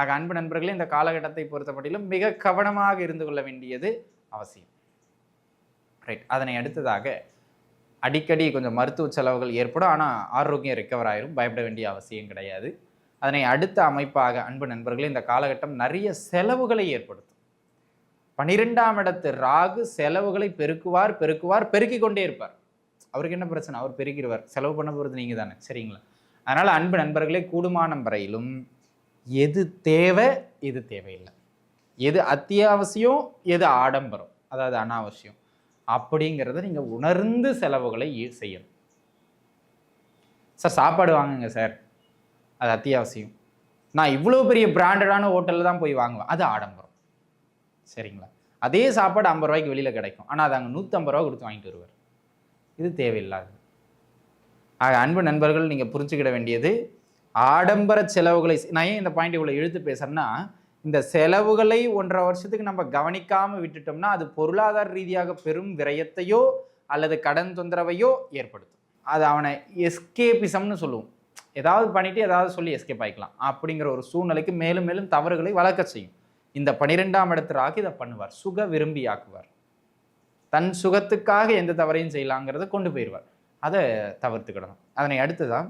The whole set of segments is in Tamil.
ஆக அன்பு நண்பர்களே இந்த காலகட்டத்தை பொறுத்தமட்டிலும் மிக கவனமாக இருந்து கொள்ள வேண்டியது அவசியம். ரைட் அதனை அடுத்ததாக அடிக்கடி கொஞ்சம் மருத்துவ செலவுகள் ஏற்படும். ஆனால் ஆரோக்கியம் ரெக்கவர் ஆயிரும். பயப்பட வேண்டிய அவசியம் கிடையாது. அதனை அடுத்த அமைப்பாக அன்பு நண்பர்களே இந்த காலகட்டம் நிறைய செலவுகளை ஏற்படுத்தும். பனிரெண்டாம் இடத்து ராகு செலவுகளை பெருக்குவார் பெருக்குவார் பெருக்கிக் கொண்டே இருப்பார். அவருக்கு என்ன பிரச்சனை? அவர் பெருக்கிடுவார். செலவு பண்ண போகிறது நீங்கள் தானே சரிங்களா? அதனால் அன்பு நண்பர்களே கூடுமானம் வரையிலும் எது தேவை எது தேவையில்லை. எது அத்தியாவசியம் எது ஆடம்பரம் அதாவது அனாவசியம். அப்படிங்கிறத நீங்கள் உணர்ந்து செலவுகளை செய்யணும். சார் சாப்பாடு வாங்குங்க சார். அது அத்தியாவசியம். நான் இவ்வளோ பெரிய பிராண்டடான ஹோட்டலில் தான் போய் வாங்குவேன். அது ஆடம்பரம். சரிங்களா? அதே சாப்பாடு ஐம்பது ரூபாய்க்கு வெளியில் கிடைக்கும். ஆனால் அது அங்கே நூற்றம்பது ரூபா கொடுத்து வாங்கிட்டு வருவார். இது தேவையில்லாது ஆக அன்பு நண்பர்கள் நீங்கள் புரிஞ்சுக்கிட வேண்டியது ஆடம்பர செலவுகளை நான் ஏன் இந்த பாயிண்ட் இவ்வளோ எழுத்து பேசுறேன்னா இந்த செலவுகளை ஒன்றரை வருஷத்துக்கு நம்ம கவனிக்காமல் விட்டுட்டோம்னா அது பொருளாதார ரீதியாக பெரும் விரயத்தையோ அல்லது கடன் தொந்தரவையோ ஏற்படுத்தும். அது அவனை எஸ்கேபிசம்னு சொல்லுவோம். ஏதாவது பண்ணிவிட்டு ஏதாவது சொல்லி எஸ்கேப் ஆகிக்கலாம் அப்படிங்கிற ஒரு சூழ்நிலைக்கு மேலும் மேலும் தவறுகளை வளர்க்க செய்யும். இந்த பனிரெண்டாம் இடத்திற்கு இதை பண்ணுவார். சுக விரும்பி ஆக்குவார். தன் சுகத்துக்காக எந்த தவறையும் செய்யலாங்கிறத கொண்டு போயிடுவார் அதை தவிர்த்துக்கிடணும். அதனை அடுத்ததான்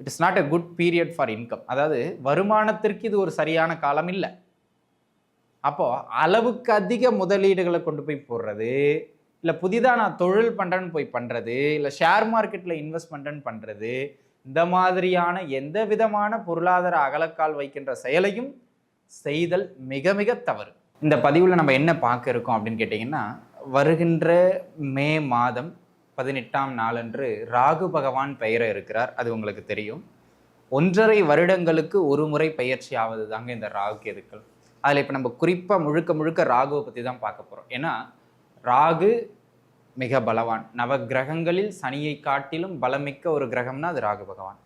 it is not a good period for income அதாவது வருமானத்திற்கு இது ஒரு சரியான காலம் இல்லை. அப்போது அளவுக்கு அதிக முதலீடுகளை கொண்டு போய் போடுறது இல்லை புதிதாக நான் தொழில் பண்ணுறேன்னு போய் பண்ணுறது இல்லை ஷேர் மார்க்கெட்டில் இன்வெஸ்ட் பண்ணுறேன்னு பண்ணுறது இந்த மாதிரியான எந்த விதமான பொருளாதார அகலக்கால் வைக்கின்ற செயலையும் செய்தல் மிக மிக தவறு. இந்த பதிவில் நம்ம என்ன பார்க்க இருக்கோம் அப்படின்னு கேட்டிங்கன்னா வருகின்ற மே மாதம் பதினெட்டாம் நாளன்று ராகு பகவான் பெயர இருக்கிறார். அது உங்களுக்கு தெரியும். ஒன்றரை வருடங்களுக்கு ஒரு முறை பயிற்சி ஆவது தாங்க இந்த ராகு கேதுக்கள் அதில் இப்போ நம்ம குறிப்பாக முழுக்க முழுக்க ராகுவை பற்றி தான் பார்க்க போகிறோம் ஏன்னா ராகு மிக பலவான். நவ கிரகங்களில் சனியை காட்டிலும் பலமிக்க ஒரு கிரகம்னா அது ராகு பகவான்.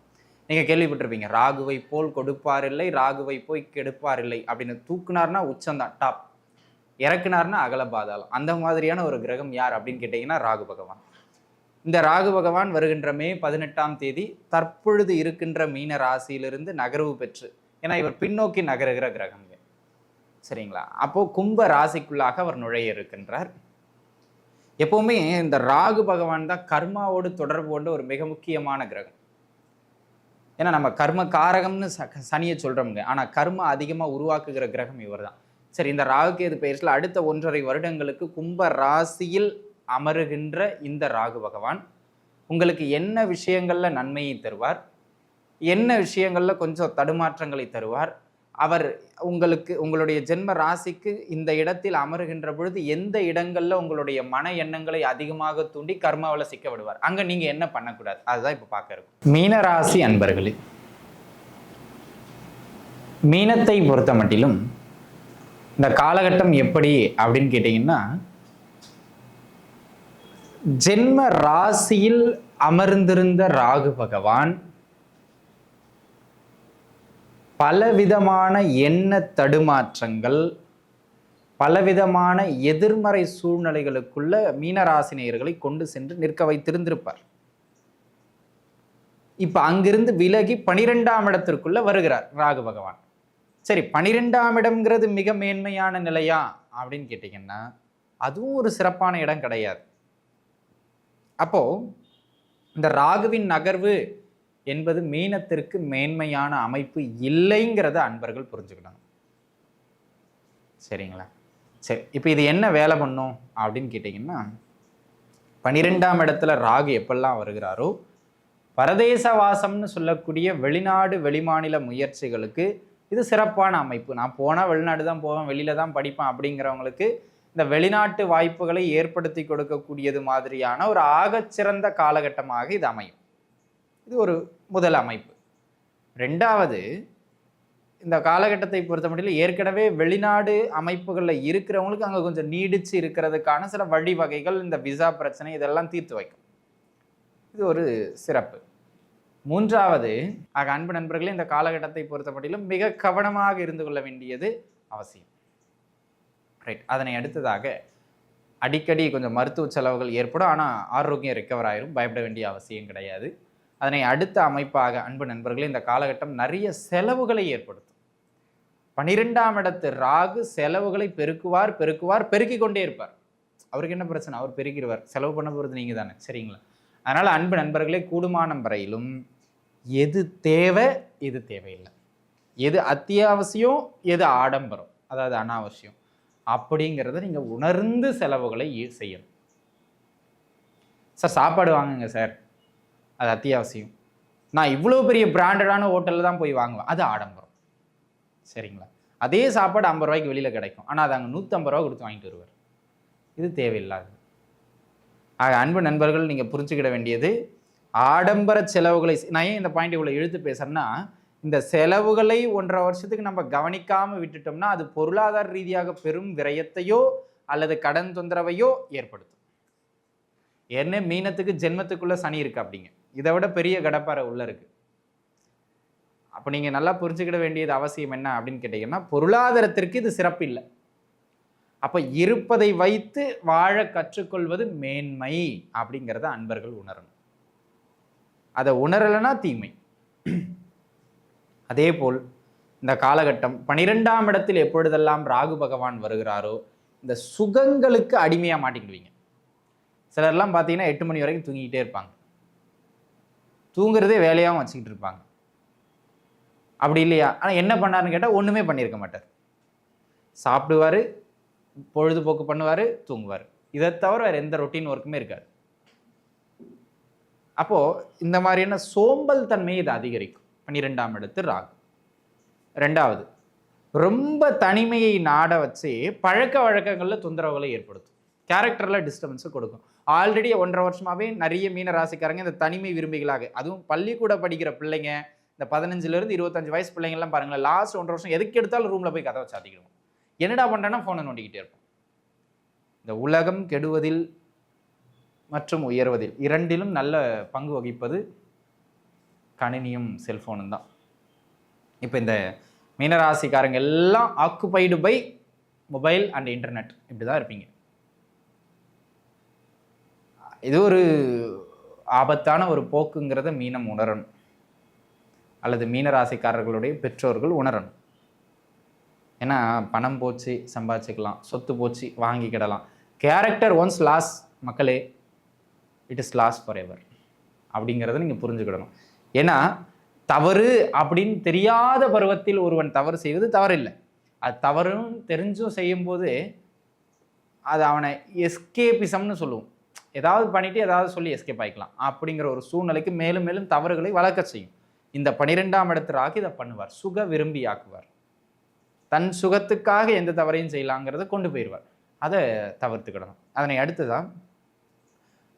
நீங்கள் கேள்விப்பட்டிருப்பீங்க ராகுவை போல் கொடுப்பார் இல்லை ராகுவை போய் கெடுப்பார் இல்லை அப்படின்னு தூக்குனார்னா உச்சந்தான் டாப். இறக்குனார்னா அகலபாதாளம் அந்த மாதிரியான ஒரு கிரகம் யார் அப்படின்னு கேட்டிங்கன்னா ராகு பகவான். இந்த ராகு பகவான் வருகின்ற மே பதினெட்டாம் தேதி தற்பொழுது இருக்கின்ற மீன ராசியிலிருந்து நகர்வு பெற்று ஏன்னா இவர் பின்னோக்கி நகருகிற கிரகங்க சரிங்களா? அப்போ கும்ப ராசிக்குள்ளாக அவர் நுழைய இருக்கின்றார். எப்பவுமே இந்த ராகு பகவான் தான் கர்மாவோடு தொடர்பு கொண்ட ஒரு மிக முக்கியமான கிரகம். ஏன்னா நம்ம கர்ம காரகம்னு ச சனியை சொல்கிறோம்ங்க ஆனால் கர்ம அதிகமாக உருவாக்குகிற கிரகம் இவர் தான் சரி இந்த ராகுகேது பயிற்சியில் அடுத்த ஒன்றரை வருடங்களுக்கு கும்ப ராசியில் அமருகின்ற இந்த ராகு பகவான் உங்களுக்கு என்ன விஷயங்களில் நன்மையை தருவார்? என்ன விஷயங்களில் கொஞ்சம் தடுமாற்றங்களை தருவார்? அவர் உங்களுக்கு உங்களுடைய ஜென்ம ராசிக்கு இந்த இடத்தில் அமருகின்ற பொழுது எந்த இடங்களில் உங்களுடைய மன எண்ணங்களை அதிகமாக தூண்டி கர்மாவில் சிக்க விடுவார்? அங்கே நீங்கள் என்ன பண்ணக்கூடாது? அதுதான் இப்போ பார்க்க இருக்கும். மீன ராசி அன்பர்களே மீனத்தை பொறுத்த மட்டிலும் இந்த காலகட்டம் எப்படி அப்படின்னு கேட்டிங்கன்னா ஜென்ம ராசியில் அமர்ந்திருந்த ராகு பகவான் பலவிதமான எண்ண தடுமாற்றங்கள் பலவிதமான எதிர்மறை சூழ்நிலைகளுக்குள்ள மீனராசினியர்களை கொண்டு சென்று நிற்க வைத்திருந்திருப்பார். இப்ப அங்கிருந்து விலகி பனிரெண்டாம் இடத்திற்குள்ள வருகிறார் ராகு பகவான். சரி பனிரெண்டாம் இடம்ங்கிறது மிக மேன்மையான நிலையா அப்படின்னு கேட்டிங்கன்னா அதுவும் ஒரு சிறப்பான இடம் கிடையாது. அப்போது இந்த ராகுவின் நகர்வு என்பது மீனத்திற்கு மேன்மையான அமைப்பு இல்லைங்கிறத அன்பர்கள் புரிஞ்சுக்கணும் சரிங்களா? சரி இப்போ இது என்ன வேலை பண்ணும் அப்படின்னு கேட்டிங்கன்னா பனிரெண்டாம் இடத்துல ராகு எப்பெல்லாம் வருகிறாரோ பரதேச வாசம்னு சொல்லக்கூடிய வெளிநாடு வெளிமாநில முயற்சிகளுக்கு இது சிறப்பான அமைப்பு. நான் போனால் வெளிநாடு தான் போவேன் வெளியில தான் படிப்பேன் அப்படிங்கிறவங்களுக்கு இந்த வெளிநாட்டு வாய்ப்புகளை ஏற்படுத்தி கொடுக்கக்கூடியது மாதிரியான ஒரு ஆகச்சிறந்த காலகட்டமாக இது அமையும். இது ஒரு முதல் அமைப்பு. ரெண்டாவது இந்த காலகட்டத்தை பொறுத்த முடியல ஏற்கனவே வெளிநாடு அமைப்புகளில் இருக்கிறவங்களுக்கு அங்கே கொஞ்சம் நீடித்து இருக்கிறதுக்கான சில வழிவகைகள் இந்த விசா பிரச்சனை இதெல்லாம் தீர்த்து வைக்கும். இது ஒரு சிறப்பு. மூன்றாவது ஆக அன்பு நண்பர்களே இந்த காலகட்டத்தை பொறுத்தபடியிலும் மிக கவனமாக இருந்து கொள்ள வேண்டியது அவசியம். ரைட் அதனை அடுத்ததாக அடிக்கடி கொஞ்சம் மருத்துவ செலவுகள் ஏற்படும். ஆனால் ஆரோக்கியம் ரெக்கவர் ஆயிரும். பயப்பட வேண்டிய அவசியம் கிடையாது. அதனை அடுத்த அமைப்பாக அன்பு நண்பர்களே இந்த காலகட்டம் நிறைய செலவுகளை ஏற்படுத்தும். பனிரெண்டாம் இடத்து ராகு செலவுகளை பெருக்குவார் பெருக்குவார் பெருக்கிக் கொண்டே இருப்பார். அவருக்கு என்ன பிரச்சனை? அவர் பெருக்கிடுவார். செலவு பண்ண போகிறது நீங்கள் தானே. சரிங்களா? அதனால் அன்பு நண்பர்களே கூடுமானம் வரையிலும் எது தேவை எது தேவையில்லை. எது அத்தியாவசியம் எது ஆடம்பரம். அதாவது அனாவசியம். அப்படிங்கிறத நீங்கள் உணர்ந்து செலவுகளை செய்யணும். சார் சாப்பாடு வாங்குங்க சார். அது அத்தியாவசியம். நான் இவ்வளோ பெரிய பிராண்டடான ஹோட்டலில் தான் போய் வாங்குவேன். அது ஆடம்பரம். சரிங்களா? அதே சாப்பாடு ஐம்பது ரூபாய்க்கு வெளியில் கிடைக்கும். ஆனால் அது அங்கே நூற்றம்பது ரூபா கொடுத்து வாங்கிட்டு வருவார். இது தேவையில்லாது. ஆக அன்பு நண்பர்கள் நீங்கள் புரிஞ்சுக்கிட வேண்டியது ஆடம்பர செலவுகளை நான் ஏன் இந்த பாயிண்ட் இவ்வளோ எழுத்து பேசுறேன்னா இந்த செலவுகளை ஒன்றரை வருஷத்துக்கு நம்ம கவனிக்காமல் விட்டுட்டோம்னா அது பொருளாதார ரீதியாக பெரும் விரயத்தையோ அல்லது கடன் தொந்தரவையோ ஏற்படுத்தும். ஏன்னா மீனத்துக்கு ஜென்மத்துக்குள்ள சனி இருக்கு அப்படிங்க. இதை விட பெரிய கடப்பாறை உள்ள இருக்கு. அப்போ நீங்கள் நல்லா புரிஞ்சுக்கிட வேண்டியது அவசியம் என்ன அப்படின்னு கேட்டீங்கன்னா பொருளாதாரத்திற்கு இது சிறப்பு இல்லை. அப்போ இருப்பதை வைத்து வாழ கற்றுக்கொள்வது மேன்மை அப்படிங்கிறத அன்பர்கள் உணரணும். அதை உணரலைன்னா தீமை. அதே போல் இந்த காலகட்டம் பனிரெண்டாம் இடத்தில் எப்பொழுதெல்லாம் ராகு பகவான் வருகிறாரோ இந்த சுகங்களுக்கு அடிமையாக மாட்டிக்கிடுவீங்க. சிலர்லாம் பார்த்தீங்கன்னா எட்டு மணி வரைக்கும் தூங்கிக்கிட்டே இருப்பாங்க. தூங்குறதே வேலையாகவும் வச்சுக்கிட்டு இருப்பாங்க. அப்படி இல்லையா? ஆனால் என்ன பண்ணாருன்னு கேட்டால் ஒன்றுமே பண்ணியிருக்க மாட்டார். சாப்பிடுவார் பொழுதுபோக்கு பண்ணுவார் தூங்குவார். இதை தவிர வேறு எந்த ரொட்டீன் ஒர்க்குமே இருக்காது. அப்போது இந்த மாதிரியான சோம்பல் தன்மையை இது அதிகரிக்கும். பன்னிரெண்டாம் இடத்து ராகு. ரெண்டாவது ரொம்ப தனிமையை நாட வச்சு பழக்க வழக்கங்களில் தொந்தரவுகளை ஏற்படுத்தும். கேரக்டரில் டிஸ்டர்பன்ஸை கொடுக்கும். ஆல்ரெடி ஒன்றரை வருஷமாகவே நிறைய மீன ராசிக்காரங்க இந்த தனிமை விரும்பிகளாக. அதுவும் பள்ளிக்கூட படிக்கிற பிள்ளைங்க இந்த பதினஞ்சுலேருந்து இருபத்தஞ்சு வயசு பிள்ளைங்கள்லாம் பாருங்களேன் லாஸ்ட் ஒன்றரை வருஷம் எதுக்கு எடுத்தாலும் ரூமில் போய் கதவை சாத்திக்கிடுவோம். என்னடா பண்ணுறேன்னா ஃபோனை நோண்டிக்கிட்டே இருப்போம். இந்த உலகம் கெடுவதில் மற்றும் உயர்வதில் இரண்டிலும் நல்ல பங்கு வகிப்பது கணினியும் செல்ஃபோனும் தான். இப்போ இந்த மீனராசிக்காரங்க எல்லாம் occupied by mobile and internet இப்படி தான் இருப்பீங்க. இது ஒரு ஆபத்தான ஒரு போக்குங்கிறத மீனம் உணரணும். அல்லது மீனராசிக்காரர்களுடைய பெற்றோர்கள் உணரணும். ஏன்னா பணம் போச்சு சம்பாதிச்சுக்கலாம் சொத்து போச்சு வாங்கிக்கிடலாம். கேரக்டர் ஒன்ஸ் லாஸ் மக்களே it is loss forever அப்படிங்கிறத நீங்கள் புரிஞ்சுக்கிடணும். ஏன்னா தவறு அப்படின்னு தெரியாத பருவத்தில் ஒருவன் தவறு செய்வது தவறில்லை. அது தவறுன்னு தெரிஞ்சும் செய்யும்போது அது அவனை எஸ்கேபிசம்னு சொல்லுவோம். ஏதாவது பண்ணிட்டு ஏதாவது சொல்லி எஸ்கேப் ஆகிக்கலாம் அப்படிங்கிற ஒரு சூழ்நிலைக்கு மேலும் மேலும் தவறுகளை வளர்க்க செய்யும். இந்த பனிரெண்டாம் இடத்து ராகு இதை பண்ணுவார். சுக விரும்பி ஆக்குவார் தன் சுகத்துக்காக எந்த தவறையும் செய்யலாங்கிறத கொண்டு போயிடுவார். அதை தவிர்த்துக்கிடணும் அதனை அடுத்துதான்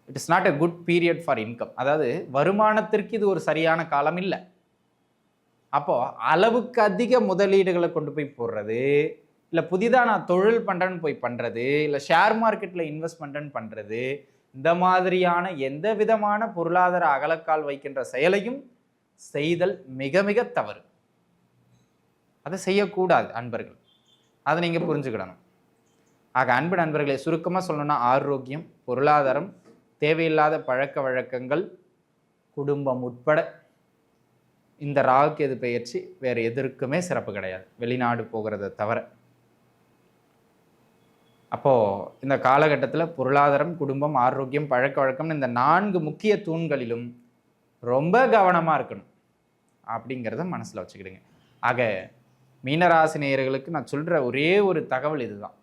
it is not a good period for income அதாவது வருமானத்திற்கு இது ஒரு சரியான காலம் இல்லை. அப்போது அளவுக்கு அதிக முதலீடுகளை கொண்டு போய் போடுறது இல்லை புதிதாக நான் தொழில் பண்ணுறேன்னு போய் பண்ணுறது இல்லை ஷேர் மார்க்கெட்டில் இன்வெஸ்ட் பண்ணுறேன்னு பண்ணுறது இந்த மாதிரியான எந்த விதமான பொருளாதார அகலக்கால் வைக்கின்ற செயலையும் செய்தல் மிக மிக தவறு. அதை செய்யக்கூடாது அன்பர்கள். அதை நீங்கள் புரிஞ்சுக்கிடணும். ஆக அன்பு நண்பர்களை சுருக்கமாக சொல்லணும்னா ஆரோக்கியம் பொருளாதாரம் தேவையில்லாத பழக்க வழக்கங்கள் குடும்பம் உட்பட இந்த ராகுக்கு எது பயிற்சி வேறு எதற்குமே சிறப்பு கிடையாது. வெளிநாடு போகிறத தவிர. அப்போது இந்த காலகட்டத்தில் பொருளாதாரம் குடும்பம் ஆரோக்கியம் பழக்க வழக்கம் இந்த நான்கு முக்கிய தூண்களிலும் ரொம்ப கவனமாக இருக்கணும். அப்படிங்கிறத மனசில் வச்சுக்கிடுங்க. ஆக மீனராசினியர்களுக்கு நான் சொல்கிற ஒரே ஒரு தகவல் இதுதான்.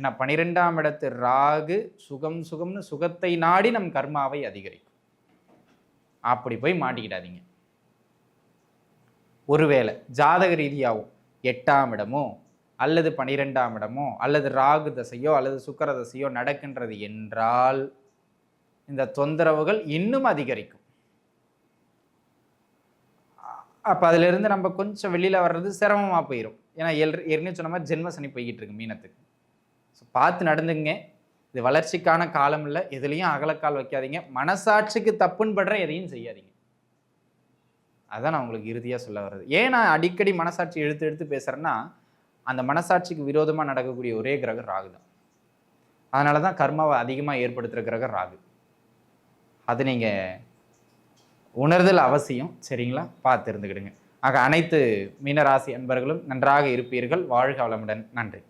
ஏன்னா பனிரெண்டாம் இடத்து ராகு சுகம் சுகம்னு சுகத்தை நாடி நம் கர்மாவை அதிகரிக்கும். அப்படி போய் மாட்டிக்கிடாதீங்க. ஒருவேளை ஜாதக ரீதியாகவும் எட்டாம் இடமோ அல்லது பனிரெண்டாம் இடமோ அல்லது ராகு தசையோ அல்லது சுக்கர தசையோ நடக்கின்றது என்றால் இந்த தொந்தரவுகள் இன்னும் அதிகரிக்கும். அப்போ அதிலிருந்து நம்ம கொஞ்சம் வெளியில் வர்றது சிரமமாக போயிடும் ஏன்னா எல் ஏற்கனவே சொன்ன மாதிரி ஜென்ம சனி போய்கிட்டு இருக்கு மீனத்துக்கு. ஸோ பார்த்து நடந்துங்க இது வளர்ச்சிக்கான காலம் இல்லை. எதுலேயும் அகலக்கால் வைக்காதீங்க. மனசாட்சிக்கு தப்புன்னு படுற எதையும் செய்யாதீங்க. அதான் நான் உங்களுக்கு இறுதியாக சொல்ல வர்றது. ஏன் நான் அடிக்கடி மனசாட்சி எடுத்து எடுத்து பேசுகிறேன்னா அந்த மனசாட்சிக்கு விரோதமாக நடக்கக்கூடிய ஒரே கிரகம் ராகு தான். அதனால தான் கர்மாவை அதிகமாக ஏற்படுத்துகிற கிரகம் ராகு. அது நீங்கள் உணர்தல் அவசியம். சரிங்களா? பார்த்து இருந்துக்கிடுங்க. ஆக அனைத்து மீனராசி அன்பர்களும் நன்றாக இருப்பீர்கள். வாழ்க வளமுடன். நன்றி.